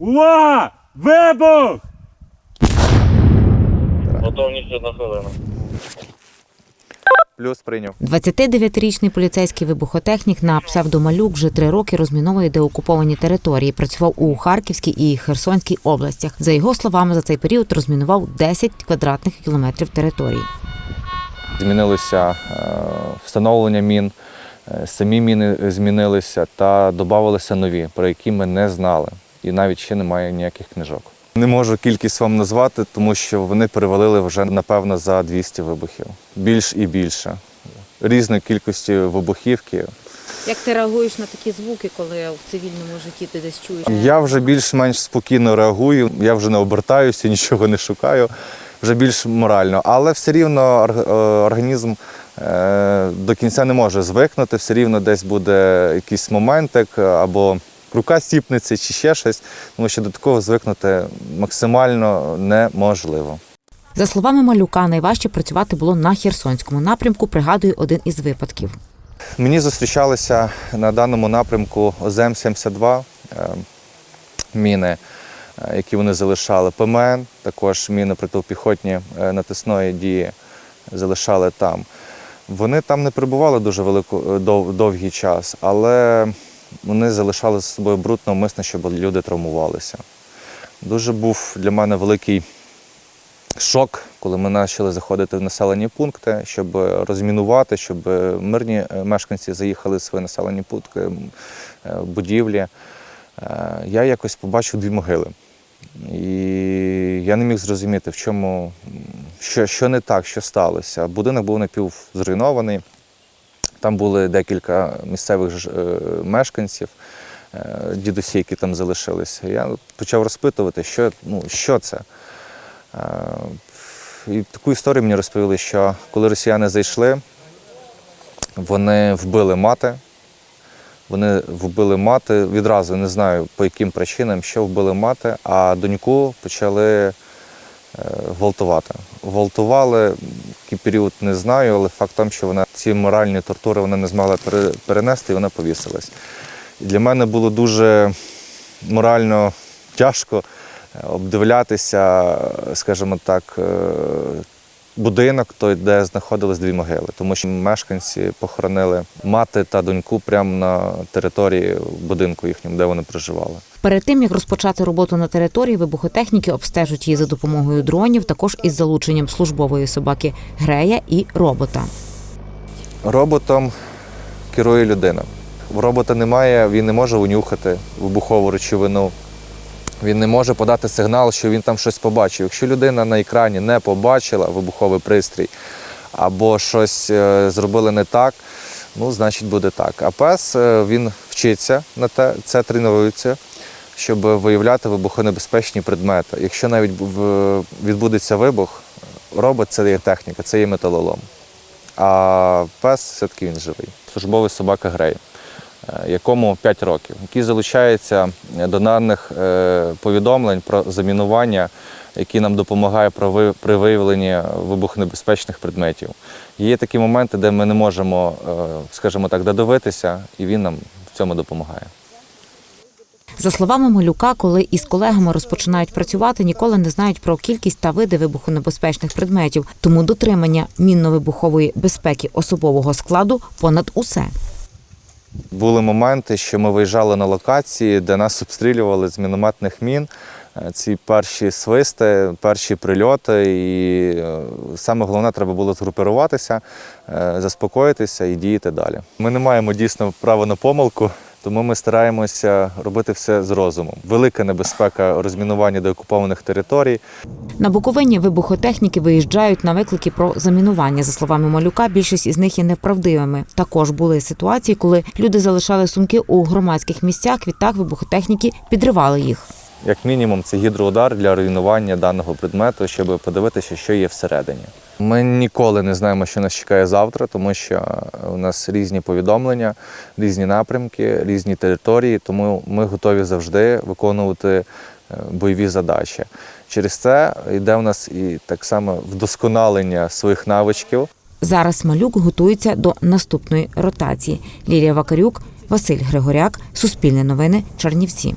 Увага! Вибух! Готовність одна хвилина. Плюс прийняв. 29-річний поліцейський вибухотехнік на псевдомалюк вже три роки розміновує деокуповані території. Працював у Харківській і Херсонській областях. За його словами, за цей період розмінував 10 квадратних кілометрів території. Змінилося е, встановлення мін, е, самі міни змінилися та додавалися нові, про які ми не знали. І навіть ще немає ніяких книжок. Не можу кількість вам назвати, тому що вони перевалили вже напевно за 200 вибухів. Більш і більше. Різної кількості вибухівки. Як ти реагуєш на такі звуки, коли в цивільному житті ти десь чуєш? Я вже більш-менш спокійно реагую, я вже не обертаюся, нічого не шукаю, вже більш морально. Але все рівно е, організм е, до кінця не може звикнути, все рівно десь буде якийсь моментик або рука сіпнеться чи ще щось, тому що до такого звикнути максимально неможливо. За словами малюка, найважче працювати було на Херсонському напрямку. Пригадую один із випадків. Мені зустрічалися на даному напрямку ОЗМ-72 е, міни, е, які вони залишали. ПМН, також міни протипіхотні е, натисної дії залишали там. Вони там не перебували дуже велику, дов- довгий час, але вони залишали з собою бруд навмисно, щоб люди травмувалися. Дуже був для мене великий шок, коли ми почали заходити в населені пункти, щоб розмінувати, щоб мирні е, мешканці заїхали в свої населені пункти, е, будівлі. Е, Я якось побачив дві могили. І я не міг зрозуміти, в чому, що, що не так, що сталося. Будинок був напівзруйнований. Там були декілька місцевих е, мешканців, е, дідусі, які там залишилися. Я почав розпитувати, що, ну, що це. Е, І таку історію мені розповіли, що коли росіяни зайшли, вони вбили мати. Вони вбили мати відразу, не знаю по яким причинам, що вбили мати, а доньку почали гвалтувати. Гвалтували, який період не знаю, але факт тому, що вона ці моральні тортури вона не змогла перенести і вона повісилась. І для мене було дуже морально тяжко е, обдивлятися, е, скажімо так, е, будинок, той, де знаходились дві могили, тому що мешканці похоронили мати та доньку прямо на території будинку їхньому, де вони проживали. Перед тим як розпочати роботу на території, вибухотехніки обстежують її за допомогою дронів, також із залученням службової собаки Грея і робота. Роботом керує людина. В робота немає, він не може унюхати вибухову речовину. Він не може подати сигнал, що він там щось побачив. Якщо людина на екрані не побачила вибуховий пристрій або щось е, зробили не так, ну, значить буде так. А пес е, він вчиться на те, це тренується, щоб виявляти вибухонебезпечні предмети. Якщо навіть відбудеться вибух, робот це є техніка, це є металолом. А пес все-таки він живий. Службовий собака Грей, якому 5 років, який залучається до даних е, повідомлень про замінування, які нам допомагає при виявленні вибухонебезпечних предметів. Є такі моменти, де ми не можемо, е, скажімо так, додивитися, і він нам в цьому допомагає. За словами малюка, коли із колегами розпочинають працювати, ніколи не знають про кількість та види вибухонебезпечних предметів, тому дотримання мінно-вибухової безпеки особового складу понад усе. Були моменти, що ми виїжджали на локації, де нас обстрілювали з мінометних мін. Е, Ці перші свисти, перші прильоти, і е, саме головне треба було згрупуватися, е, заспокоїтися і діяти далі. Ми не маємо дійсно права на помилку, тому ми стараємося робити все з розумом. Велика небезпека розмінування деокупованих територій. На Буковині вибухотехніки виїжджають на виклики про замінування. За словами малюка, більшість із них є неправдивими. Також були ситуації, коли люди залишали сумки у громадських місцях. Відтак вибухотехніки підривали їх. Як мінімум, це гідроудар для руйнування даного предмету, щоб подивитися, що є всередині. Ми ніколи не знаємо, що нас чекає завтра, тому що у нас різні повідомлення, різні напрямки, різні території, тому ми готові завжди виконувати е, бойові задачі. Через це йде у нас і так само вдосконалення своїх навичків. Зараз малюк готується до наступної ротації. Лілія Вакарюк, Василь Григоряк, Суспільне новини, Чернівці.